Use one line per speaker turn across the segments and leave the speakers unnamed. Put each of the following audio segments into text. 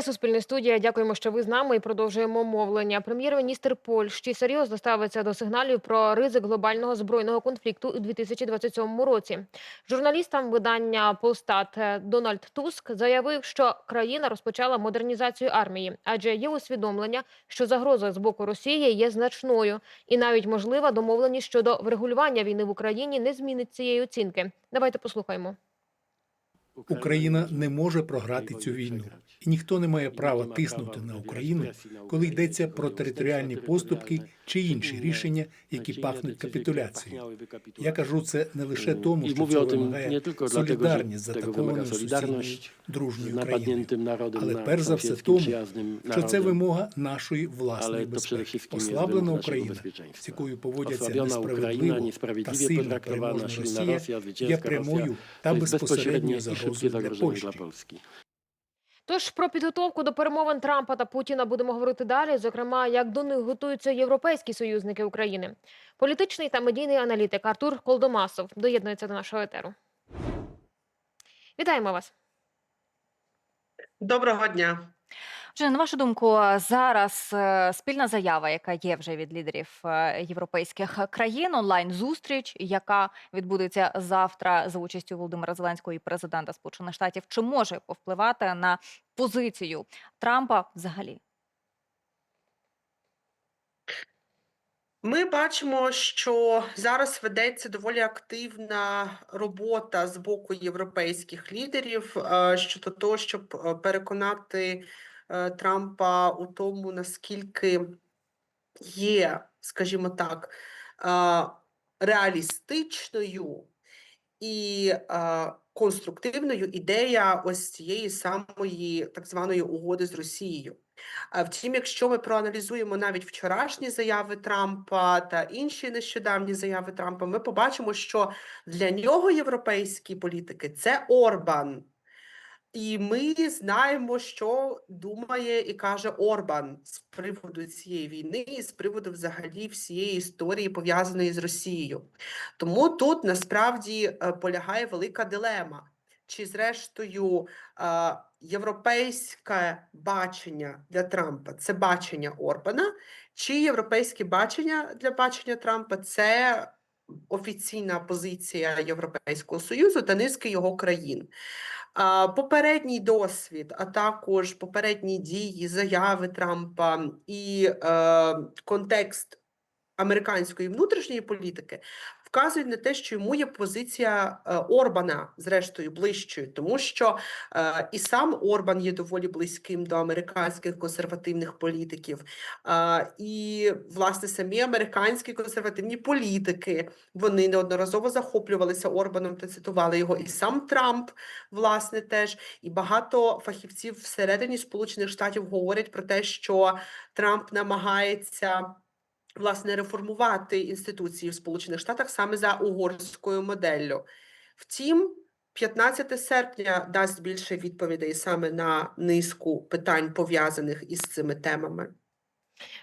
Це Суспільне студія. Дякуємо, що ви з нами і продовжуємо мовлення. Прем'єр-міністр Польщі серйозно ставиться до сигналів про ризик глобального збройного конфлікту у 2027 році. Журналістам видання Полстат е, Дональд Туск заявив, що країна розпочала модернізацію армії, адже є усвідомлення, що загроза з боку Росії є значною, і навіть можлива домовленість щодо врегулювання війни в Україні не змінить цієї оцінки. Давайте послухаємо.
Україна не може програти цю війну, і ніхто не має права тиснути на Україну, коли йдеться про територіальні поступки чи інші рішення, які пахнуть капітуляцією. Я кажу це не лише тому, що це вимагає солідарність з
tego
атакованою сусідньою дружньою країною. Але перш за все тому, що це вимога нашої власної
Але то przede
безпеки. Ослаблена Україна, з якою поводяться несправедливо та сильно переможна Росія є прямою та
jest
безпосередньою загрозою для Польщі.
Тож про підготовку до перемовин Трампа та Путіна будемо говорити далі. Зокрема, як до них готуються європейські союзники України. Політичний та медійний аналітик Артур Колдомасов доєднується до нашого етеру. Вітаємо вас.
Доброго дня.
Отже, на вашу думку, зараз е, спільна заява, яка є вже від лідерів е, європейських країн, онлайн зустріч, яка відбудеться завтра за участю Володимира Зеленського і президента Сполучених Штатів, чи може повпливати на позицію Трампа взагалі?
Ми бачимо, що зараз ведеться доволі активна робота з боку європейських лідерів е, щодо того, щоб переконати Трампа у тому, наскільки є, скажімо так, е, реалістичною і е, конструктивною ідея ось цієї самої так званої угоди з Росією. Втім, якщо ми проаналізуємо навіть вчорашні заяви Трампа та інші нещодавні заяви Трампа, ми побачимо, що для нього європейські політики це Орбан. І ми знаємо, що думає і каже Орбан з приводу цієї війни, і з приводу взагалі всієї історії пов'язаної з Росією. Тому тут насправді е, полягає велика дилема. Чи зрештою е, європейське бачення для Трампа це бачення Орбана, чи європейське бачення для бачення Трампа це офіційна позиція Європейського Союзу та низки його країн? Попередній досвід, а також попередні дії, заяви Трампа і е, контекст американської внутрішньої політики вказують на те, що йому є позиція е, Орбана, зрештою, ближчою, тому що е, і сам Орбан є доволі близьким до американських консервативних політиків, е, і власне самі американські консервативні політики вони неодноразово захоплювалися Орбаном та цитували його. І сам Трамп, власне, теж. І багато фахівців всередині Сполучених Штатів говорять про те, що Трамп намагається власне реформувати інституції в Сполучених Штатах саме за угорською моделлю. Втім, 15 серпня дасть більше відповідей саме на низку питань пов'язаних із цими темами.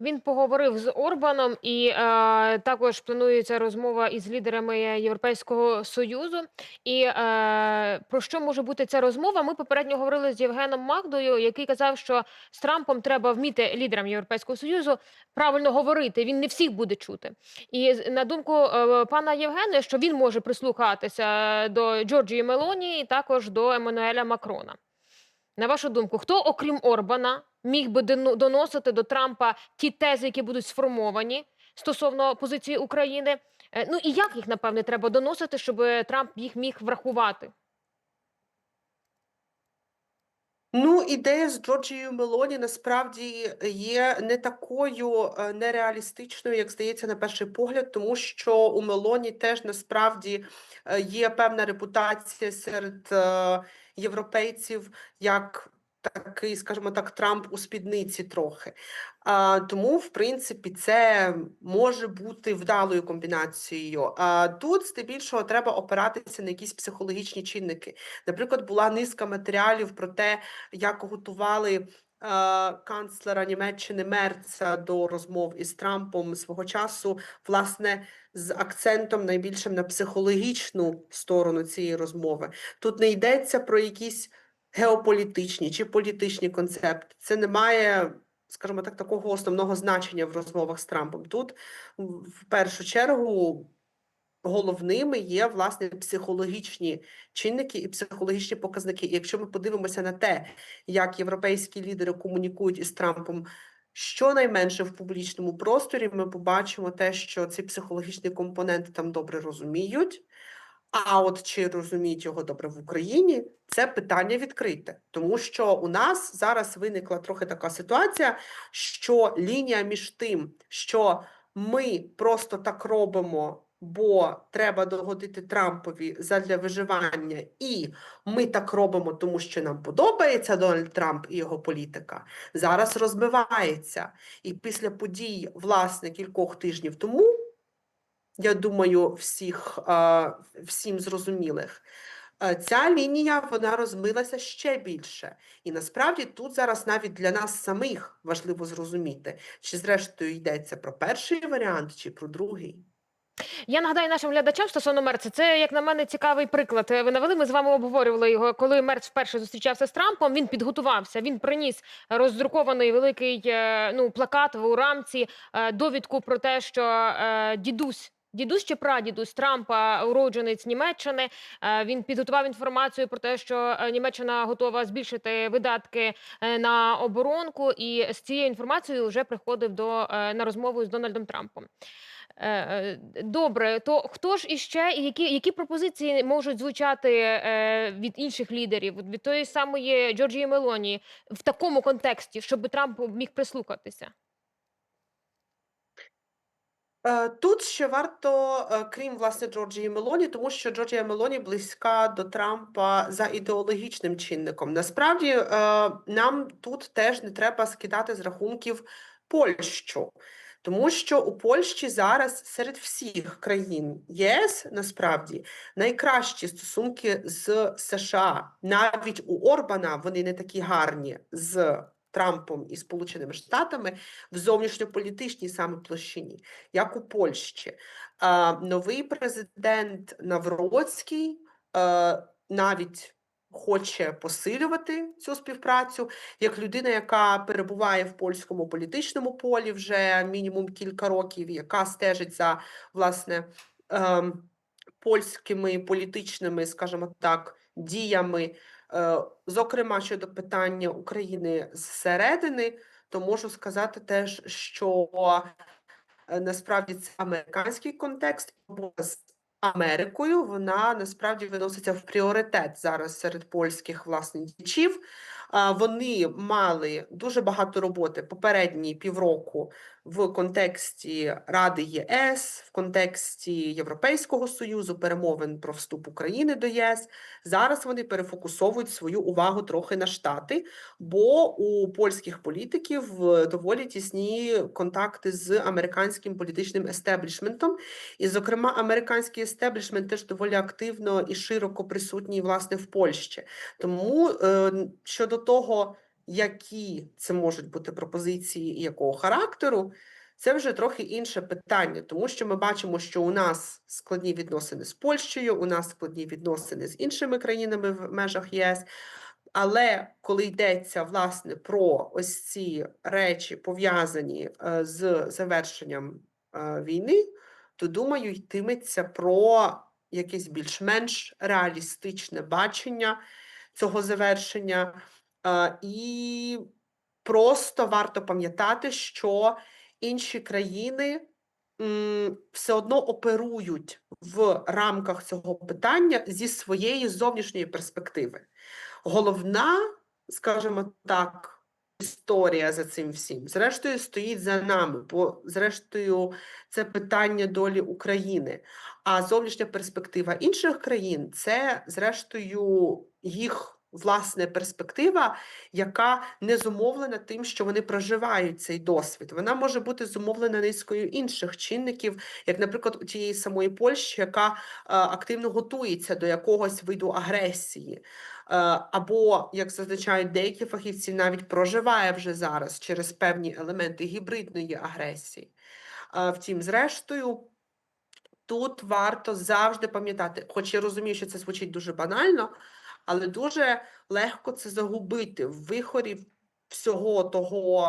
Він поговорив з Орбаном, і е, також планується розмова із лідерами Європейського союзу. І е, про що може бути ця розмова? Ми попередньо говорили з Євгеном Магдою, який казав, що з Трампом треба вміти лідерам Європейського союзу правильно говорити. Він не всіх буде чути. І на думку е, пана Євгена, що він може прислухатися до Джорджії Мелоні, і також до Еммануеля Макрона. На вашу думку, хто, окрім Орбана, міг би доносити до Трампа ті тези, які будуть сформовані стосовно позиції України? Е, Ну і як їх, напевне, треба доносити, щоб Трамп їх міг врахувати?
Ну, ідея з Джорджією Мелоні насправді є не такою е, нереалістичною, як здається, на перший погляд, тому що у Мелоні теж насправді е, є певна репутація серед е, європейців як такий, скажімо так, Трамп у спідниці трохи. А, тому, в принципі, це може бути вдалою комбінацією. А тут здебільшого треба опиратися на якісь психологічні чинники. Наприклад, була низка матеріалів про те, як готували канцлера Німеччини Мерца до розмов із Трампом свого часу, власне, з акцентом найбільшим на психологічну сторону цієї розмови. Тут не йдеться про якісь геополітичні чи політичні концепти. Це не має, скажімо так, такого основного значення в розмовах з Трампом. Тут в першу чергу головними є власне психологічні чинники і психологічні показники. І якщо ми подивимося на те, як європейські лідери комунікують із Трампом. Щонайменше в публічному просторі ми побачимо те, що ці психологічні компоненти там добре розуміють. А от чи розуміють його добре в Україні, це питання відкрите, тому що у нас зараз виникла трохи така ситуація, що лінія між тим, що ми просто так робимо, бо треба догодити Трампові задля виживання, і ми так робимо, тому що нам подобається Дональд Трамп і його політика, зараз розбивається. І після подій, власне, кількох тижнів тому. Я думаю, всіх, всім зрозумілих. Е, Ця лінія вона розмилася ще більше. І насправді тут зараз навіть для нас самих важливо зрозуміти, чи зрештою йдеться про перший варіант, чи про другий.
Я нагадаю нашим глядачам стосовно Мерца. Це, як на мене, цікавий приклад. Е, Ви навели. Ми з вами обговорювали його. Коли Мерц вперше зустрічався з Трампом, він підготувався. Він приніс роздрукований великий е, ну плакат у рамці, довідку про те, що дідусь. Дідусь чи прадідусь Трампа, уродженець Німеччини. е, Він підготував інформацію про те, що е, Німеччина готова збільшити видатки е, на оборонку, і з цією інформацією вже приходив до на розмову з Дональдом Трампом. Добре, то хто ж іще і які, які пропозиції можуть звучати від інших лідерів, від тої самої Джорджії Мелоні в такому контексті, щоб Трамп міг прислухатися?
Е, Тут ще варто, е, крім власне Джорджії Мелоні, тому що Джорджія Мелоні близька до Трампа за ідеологічним чинником. Насправді е, нам тут теж не треба скидати з рахунків Польщу. Тому що у Польщі зараз серед всіх країн ЄС насправді найкращі стосунки з США. Навіть у Орбана вони не такі гарні з Трампом і Сполученими Штатами в зовнішньополітичній саме площині, як у Польщі. Новий президент Навроцький навіть хоче посилювати цю співпрацю як людина, яка перебуває в польському політичному полі вже мінімум кілька років, яка стежить за власне ем, польськими політичними, скажімо так, діями, зокрема щодо питання України зсередини, то можу сказати теж, що е, насправді це американський контекст бо з Америкою. Вона насправді виноситься в пріоритет зараз серед польських власне діячів. Вони мали дуже багато роботи попередні півроку в контексті Ради ЄС, в контексті Європейського союзу, перемовин про вступ України до ЄС. Зараз вони перефокусовують свою увагу трохи на штати, бо у польських політиків е, доволі тісні контакти з американським політичним естеблішментом. І, зокрема, американський естеблішмент теж доволі активно і широко присутній власне в Польщі. Тому е, щодо того, які це можуть бути пропозиції і якого характеру, це вже трохи інше питання, тому що ми бачимо, що у нас складні відносини з Польщею, у нас складні відносини з іншими країнами в межах єС. Але коли йдеться власне про ось ці речі, пов'язані е, з завершенням е, війни, то думаю, йтиметься про якесь більш-менш реалістичне бачення цього завершення. Е, І просто варто пам'ятати, що інші країни все одно оперують в рамках цього питання зі своєї зовнішньої перспективи. Головна, скажімо так, історія за цим всім, зрештою, стоїть за нами, бо зрештою, це питання долі України. А зовнішня перспектива інших країн це, зрештою, їх власне перспектива, яка не зумовлена тим, що вони проживають цей досвід. Вона може бути зумовлена низкою інших чинників, як, наприклад, у тієї самої Польщі, яка е, активно готується до якогось виду агресії. Е, Або, як зазначають деякі фахівці, навіть проживає вже зараз через певні елементи гібридної агресії. Е, Втім, зрештою, тут варто завжди пам'ятати, хоч я розумію, що це звучить дуже банально, але дуже легко це загубити в вихорі всього того,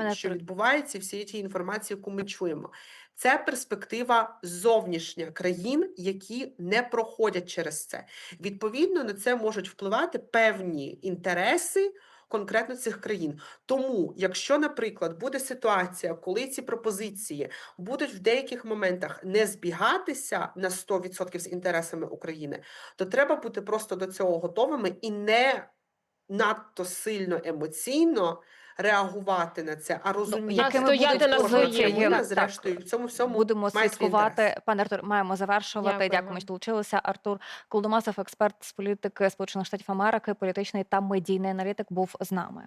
е, що відбувається, всієї тієї інформації, яку ми чуємо. Це перспектива зовнішня країн, які не проходять через це. Відповідно, на це можуть впливати певні інтереси конкретно цих країн. Тому, якщо, наприклад, буде ситуація, коли ці пропозиції будуть в деяких моментах не збігатися на 100% з інтересами України, то треба бути просто до цього готовими і не надто сильно емоційно реагувати на це, а розуміти,
якими
стояти на своєму.
зрештою, в цьому всьому
Будемо слідкувати. Пане Артур, маємо завершувати. Дякуємо, що долучилися. Артур Колдомасов, експерт з політики Сполучених Штатів Америки, політичний та медійний аналітик, був з нами.